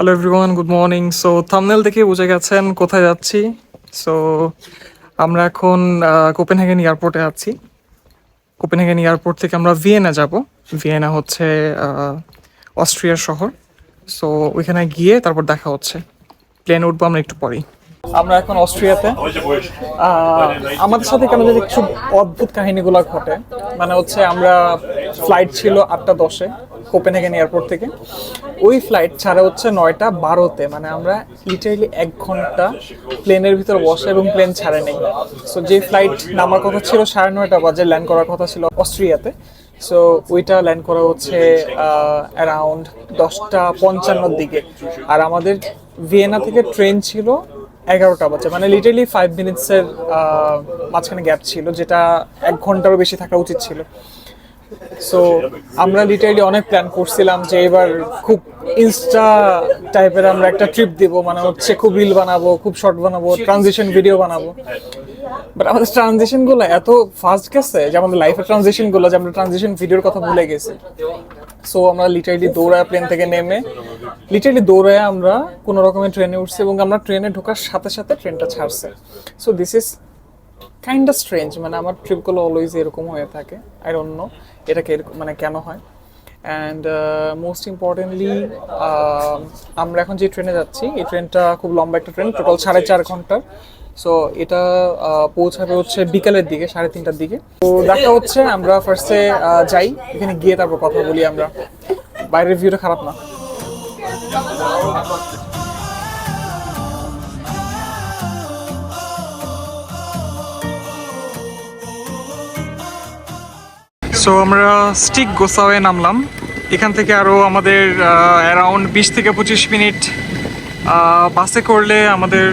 Hello everyone good morning so thumbnail দেখে বুঝে গেছেন কোথায় যাচ্ছি। সো আমরা এখন কোপেনহেগেন এয়ারপোর্টে আছি। কোপেনহেগেন এয়ারপোর্ট থেকে আমরা ভিয়েনা যাব। ভিয়েনা হচ্ছে অস্ট্রিয়ার শহর। সো ওইখানে গিয়ে তারপর দেখা হচ্ছে। প্লেন উঠবো আমরা একটু পরেই। আমরা এখন অস্ট্রিয়াতে। আমাদের সাথে কেন যদি কিছু অদ্ভুত কাহিনীগুলো ঘটে। মানে হচ্ছে আমরা ফ্লাইট ছিল আটটা দশে। কোপেনহেগেন এয়ারপোর্ট থেকে। ওই ফ্লাইট ছাড়া হচ্ছে নয়টা বারোতে মানে আমরা লিটারেলি এক ঘণ্টা প্লেনের ভিতর বসে এবং প্লেন ছাড়ে নেই। সো যে ফ্লাইট নামার কথা ছিল সাড়ে নয়টা বাজে ল্যান্ড করার কথা ছিল অস্ট্রিয়াতে। সো ওইটা ল্যান্ড করা হচ্ছে অ্যারাউন্ড দশটা পঞ্চান্নর দিকে। আর আমাদের ভিয়েনা থেকে ট্রেন ছিল এগারোটা বাজে মানে লিটারলি ফাইভ মিনিটসের মাঝখানে গ্যাপ ছিল, যেটা এক ঘন্টারও বেশি থাকা উচিত ছিল। সো আমরা লিটারলি অনেক প্ল্যান করছিলাম যে এবার খুব ইনস্টা টাইপের আমরা একটা ট্রিপ দিব মানে হচ্ছে খুব রিল বানাবো, খুব শর্ট বানাবো ট্রানজিশন ভিডিও বানাবো। বাট আমাদের ট্রানজিশনগুলো এত ফাস্ট গেছে যে আমাদের লাইফের ট্রানজিশনগুলো, যে আমরা ট্রানজিশন ভিডিওর কথা ভুলে গেছি। সো আমরা লিটারলি দৌড়ায় প্লেন থেকে নেমে লিটারলি দৌড়ায় আমরা কোনো রকমের ট্রেনে উঠছি এবং আমরা ট্রেনে ঢোকার সাথে সাথে ট্রেনটা ছাড়ছে। So this is kind of strange মানে আমার ট্রিপগুলো অলওয়েজ এরকম হয়ে থাকে আই ডোন্ট নো এটাকে মানে কেন হয়? অ্যান্ড মোস্ট ইম্পর্টেন্টলি আমরা এখন যে ট্রেনে যাচ্ছি, এই ট্রেনটা খুব লম্বা একটা ট্রেন টোটাল সাড়ে চার ঘণ্টার সো এটা পৌঁছাবে হচ্ছে বিকালের দিকে, সাড়ে তিনটার দিকে। তো দেখা হচ্ছে, আমরা ফার্স্টে যাই, এখানে গিয়ে তারপর কথা বলি আমরা। বাইরের ভিউটা খারাপ না। সো আমরা স্টিক গোসাওয়ে নামলাম। এখান থেকে আরও আমাদের অ্যারাউন্ড বিশ থেকে পঁচিশ মিনিট বাসে করলে আমাদের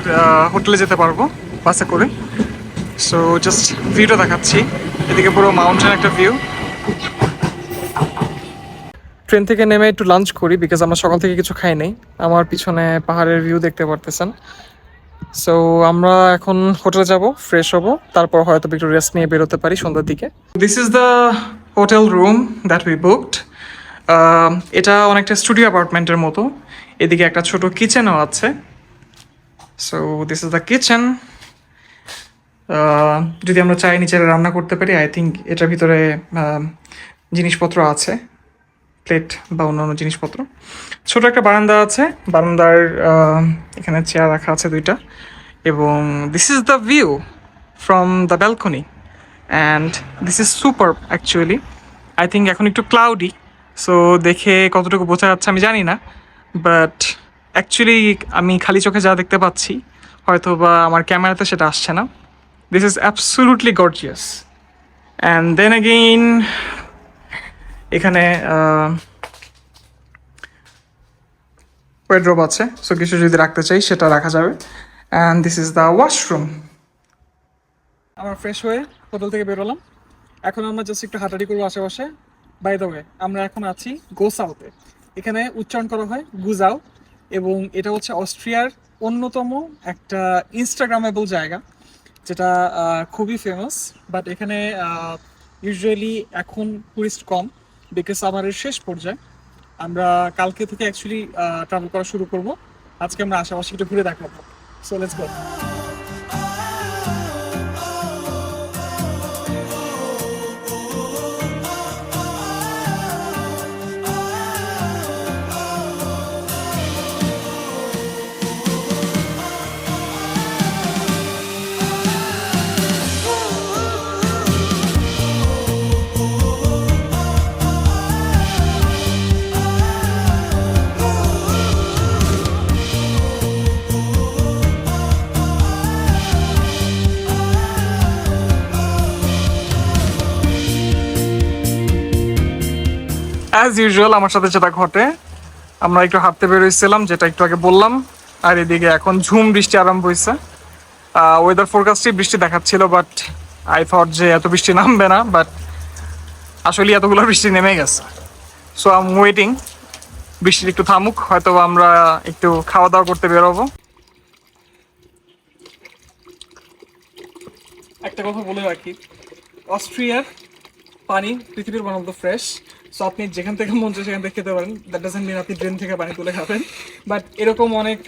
হোটেলে যেতে পারব, বাসে করে। সো জাস্ট ভিউটা দেখাচ্ছি। এদিকে পুরো মাউন্টেন একটা ভিউ ট্রেন থেকে নেমে একটু লাঞ্চ করি বিকজ আমরা সকাল থেকে কিছু খাই নাই। আমার পিছনে পাহাড়ের ভিউ দেখতে পারতেছেন। সো আমরা এখন হোটেলে যাব ফ্রেশ হব। তারপর হয়তো একটু রেস্ট নিয়ে বেরোতে পারি সন্ধ্যার দিকে। This is the hotel room that we booked এটা অনেকটা স্টুডিও অ্যাপার্টমেন্টের মতো। এদিকে একটা ছোট কিচেনও আছে। So this is the kitchen যদি আমরা চাই নিচে রান্না করতে পারি আই থিঙ্ক এটার ভিতরে জিনিসপত্র আছে। প্লেট বা অন্যান্য জিনিসপত্র। ছোট একটা বারান্দা আছে। বারান্দার এখানে চেয়ার রাখা আছে দুইটা। এবং this is the view from the balcony and this is super actually I think এখন একটু ক্লাউডি সো দেখে কতটুকু বোঝা যাচ্ছে আমি জানি না। বাট অ্যাকচুয়ালি আমি খালি চোখে যা দেখতে পাচ্ছি হয়তো বা আমার ক্যামেরাতে সেটা আসছে না। This is absolutely gorgeous and then again এখানে ওয়েড্রোব আছে সো কিছু যদি রাখতে চাই, সেটা রাখা যাবে। And this is the washroom আমরা ফ্রেশ হয়ে হোটেল থেকে বেরোলাম এখন আমরা জাস্ট একটু হাঁটাহাঁটি করব আশেপাশে। বাই দ্য ওয়ে আমরা এখন আছি গোসাউতে এখানে উচ্চারণ করা হয় গুজাও এবং এটা হচ্ছে অস্ট্রিয়ার অন্যতম একটা ইনস্টাগ্রামেবল জায়গা, যেটা খুবই ফেমাস বাট এখানে ইউজুয়ালি এখন টুরিস্ট কম। বিকজ আমার শেষ পর্যায়ে আমরা কালকে থেকে অ্যাকচুয়ালি ট্রাভেল করা শুরু করব। আজকে আমরা আশেপাশে একটু ঘুরে দেখাবো। So let's go as usual আমার সাথে যেটা ঘটে, আমরা একটু হাঁটতে বেরোইছিলাম, যেটা একটু আগে বললাম। আর এদিকে এখন ঝুম বৃষ্টি আরম্ভ হয়েছে ওয়েদার ফোরকাস্টে বৃষ্টি দেখাচ্ছিল বাট আই থট যে এত বৃষ্টি নামবে না বাট আসলে এতগুলো বৃষ্টি নেমে গেছে। সো আম ওয়েটিং বৃষ্টি একটু থামুক হয়তো আমরা একটু খাওয়া দাওয়া করতে বেরোবো। একটা কথা বলে রাখি। অস্ট্রিয়ার পানি পৃথিবীর one of the fresh so আপনি যেখান থেকে মন চায় সেখান থেকে খেতে পারেন। দ্যাট ডাজেন্ট মিন আপনি ড্রেন থেকে পানি তুলে খাবেন। বাট এরকম অনেক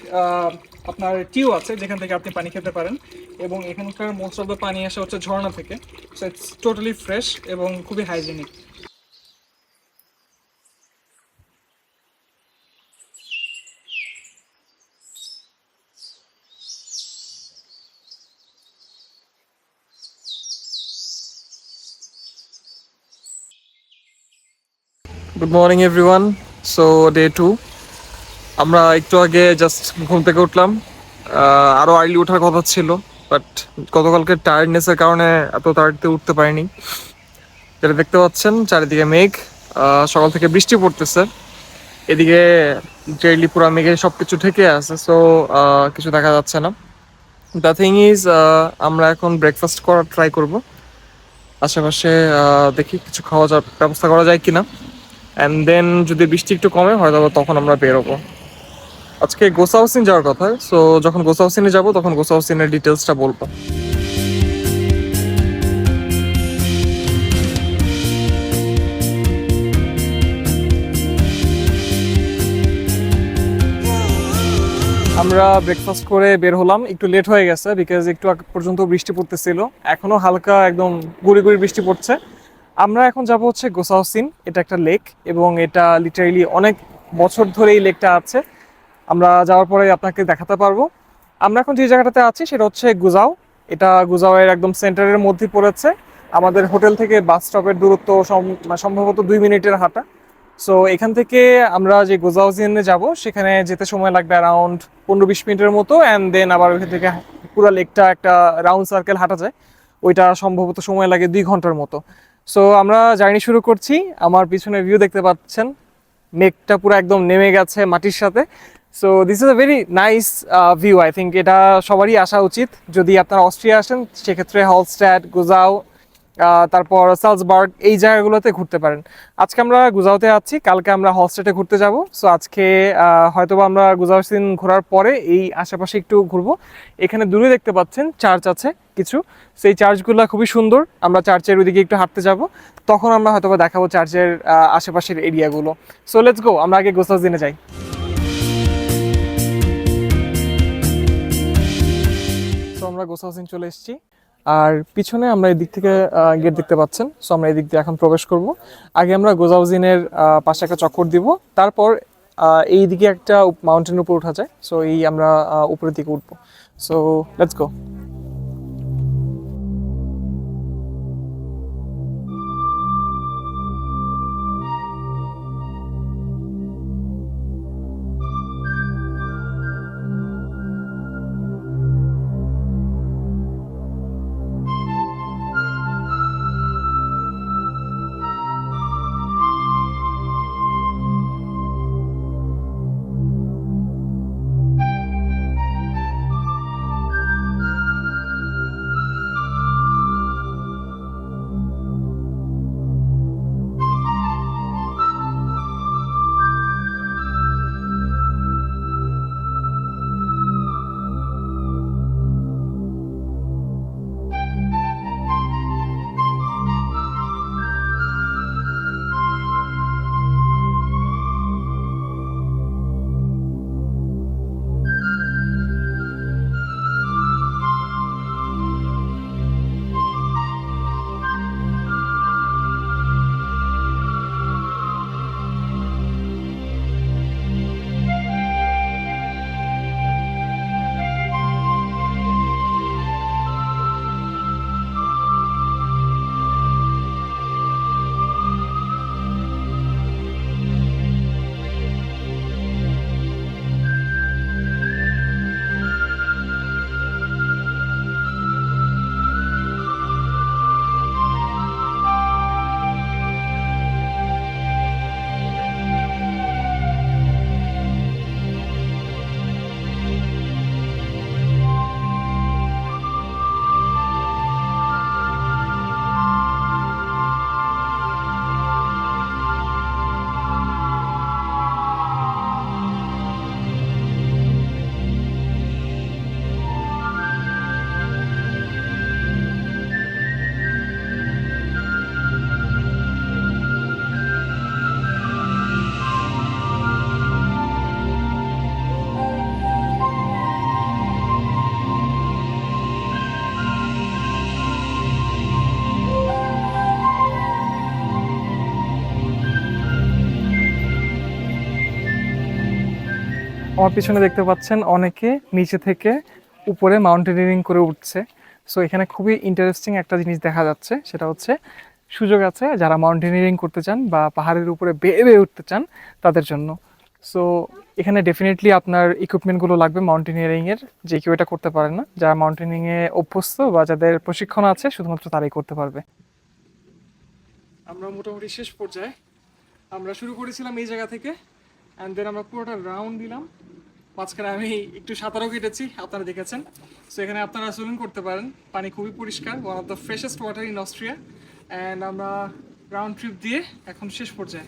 আপনার টিউ আছে যেখান থেকে আপনি পানি খেতে পারেন। এবং এখানকার মোস্ট অফ দ্য পানি আসে হচ্ছে ঝর্ণা থেকে। সো ইটস টোটালি ফ্রেশ এবং খুবই hygienic good morning everyone so day two আমরা একটু আগে জাস্ট ঘুম থেকে উঠলাম। আরও আরও আর্লি ওঠার কথা ছিল বাট গতকালকে টায়ার্ডনেসের কারণে এত তাড়াতাড়ি উঠতে পারিনি। যেটা দেখতে পাচ্ছেন, চারিদিকে মেঘ সকাল থেকে বৃষ্টি পড়তেছে। এদিকে ডেইলি পুরা মেঘে সব কিছু ঢেকে আছে সো কিছু দেখা যাচ্ছে না। দ্য থিং ইজ আমরা এখন ব্রেকফাস্ট করার ট্রাই করব। আশেপাশে দেখি কিছু খাওয়া যাওয়ার ব্যবস্থা করা যায় কিনা। অ্যান্ড দেন যদি বৃষ্টি একটু কমে হয়তো তখন আমরা বেরোবো। আজকে গোসাউসিন যাওয়ার কথা সো যখন গোসাউসিনে যাব, তখন গোসাউসিনের ডিটেলসটা বলব। আমরা ব্রেকফাস্ট করে বের হলাম। একটু লেট হয়ে গেছে বিকজ একটু আগ পর্যন্ত বৃষ্টি পড়তেছিল। এখনও হালকা একদম গুড়ি গুড়ি বৃষ্টি পড়ছে। আমরা এখন যাব হচ্ছে গোসাউসিন এটা একটা লেক এবং এটা লিটারেলি অনেক বছর ধরে এই লেকটা আছে। আমরা যাওয়ার পরে আপনাকে দেখাতে পারব। আমরা এখন যে জায়গাটাতে আছি সেটা হচ্ছে গুজাও। এটা গুজাওয়ের একদম সেন্টারের মধ্যে পড়েছে। আমাদের হোটেল থেকে বাস স্টপের দূরত্ব সম- সম্ভবত দুই মিনিটের হাঁটা। সো এখান থেকে আমরা যে গোজাউজিনে যাব, সেখানে যেতে সময় লাগবে অ্যারাউন্ড পনেরো বিশ মিনিটের মতো অ্যান্ড দেন আবার ওইখান থেকে পুরো লেকটা একটা রাউন্ড সার্কেল হাঁটা যায়। ওইটা সম্ভবত সময় লাগে দুই ঘণ্টার মতো। সো আমরা জার্নি শুরু করছি। আমার পিছনে ভিউ দেখতে পাচ্ছেন। মেঘটা পুরো একদম নেমে গেছে মাটির সাথে। So this is a very nice view I think এটা সবারই আসা উচিত। যদি আপনারা অস্ট্রিয়া আসেন, সেক্ষেত্রে হলস্ট্যাট গুজাও তারপর সালসবার্গ এই জায়গাগুলোতে ঘুরতে পারেন। আজকে আমরা গুজাওতে আছি কালকে আমরা হলস্টেটে ঘুরতে যাব। সো আজকে আহ, হয়তোবা আমরা গুজাও সিন ঘোরার পরে এই আশেপাশে একটু ঘুরবো। এখানে দূরে দেখতে পাচ্ছেন চার্চ আছে কিছু। সেই চার্চগুলো খুবই সুন্দর। আমরা চার্চের ওইদিকে একটু হাঁটতে যাব। তখন আমরা হয়তোবা দেখাবো চার্চের আশেপাশের এরিয়াগুলো। সো লেটস গো আমরা আগে গোসাস দিনে যাই। আমরা গোসাউসিন চলে এসেছি। আর পিছনে আমরা এই দিক থেকে গেট দেখতে পাচ্ছেন। সো আমরা এই দিক দিয়ে এখন প্রবেশ করব। আগে আমরা গোজাউজিনের পাশে একটা চক্কর দিব। তারপর এই দিকে একটা মাউন্টেনের উপর উঠা যায়। সো এই আমরা উপরের দিকে উঠবো। সো লেটস গো আমার পিছনে দেখতে পাচ্ছেন অনেকে নিচে থেকে উপরে মাউন্টেনিয়ারিং করে উঠছে। সো এখানে খুবই ইন্টারেস্টিং একটা জিনিস দেখা যাচ্ছে, সেটা হচ্ছে সুযোগ আছে যারা মাউন্টেনিয়ারিং করতে চান বা পাহাড়ের উপরে বেয়ে বেয়ে উঠতে চান তাদের জন্য। সো এখানে ডেফিনেটলি আপনার ইকুইপমেন্টগুলো লাগবে মাউন্টেনিয়ারিংয়ের যে কেউ এটা করতে পারে না। যারা মাউন্টেনিংয়ে অভ্যস্ত বা যাদের প্রশিক্ষণ আছে, শুধুমাত্র তারাই করতে পারবে। আমরা মোটামুটি শেষ পর্যায়ে। আমরা শুরু করেছিলাম এই জায়গা থেকে। অ্যান্ড দেন আমরা পুরোটা রাউন্ড দিলাম। মাঝখানে আমি একটু সাঁতারও কেটেছি, আপনারা দেখেছেন। সো এখানে আপনারা সুইমিং করতে পারেন। পানি খুবই পরিষ্কার one of the freshest water in Austria and আমরা রাউন্ড ট্রিপ দিয়ে এখন শেষ পর্যায়ে।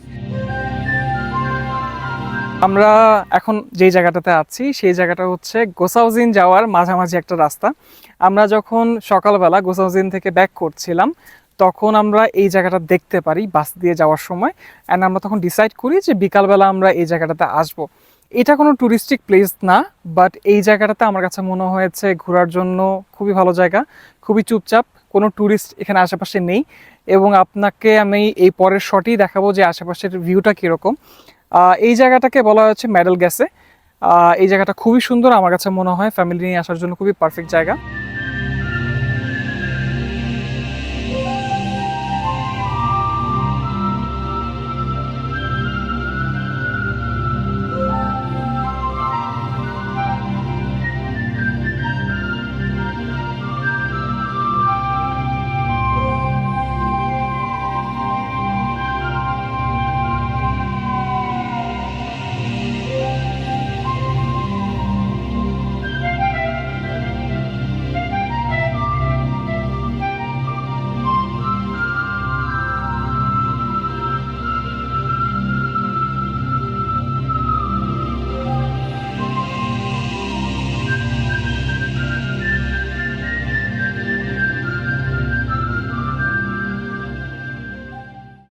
আমরা এখন যেই জায়গাটাতে আছি, সেই জায়গাটা হচ্ছে গোসাউজিন যাওয়ার মাঝামাঝি একটা রাস্তা। আমরা যখন সকালবেলা গোসাউজিন থেকে ব্যাক করছিলাম তখন আমরা এই জায়গাটা দেখতে পারি বাস দিয়ে যাওয়ার সময়। অ্যান্ড আমরা তখন ডিসাইড করি যে বিকালবেলা আমরা এই জায়গাটাতে আসব। এটা কোনো ট্যুরিস্টিক প্লেস না বাট এই জায়গাটাতে আমার কাছে মনে হয়েছে ঘোরার জন্য খুবই ভালো জায়গা, খুবই চুপচাপ, কোনো ট্যুরিস্ট এখানে আশেপাশে নেই। এবং আপনাকে আমি এই পরের শটেই দেখাবো যে আশেপাশের ভিউটা কীরকম। এই জায়গাটাকে বলা হচ্ছে মেডেল গ্যাসে এই জায়গাটা খুবই সুন্দর, আমার কাছে মনে হয় ফ্যামিলি নিয়ে আসার জন্য খুবই পারফেক্ট জায়গা।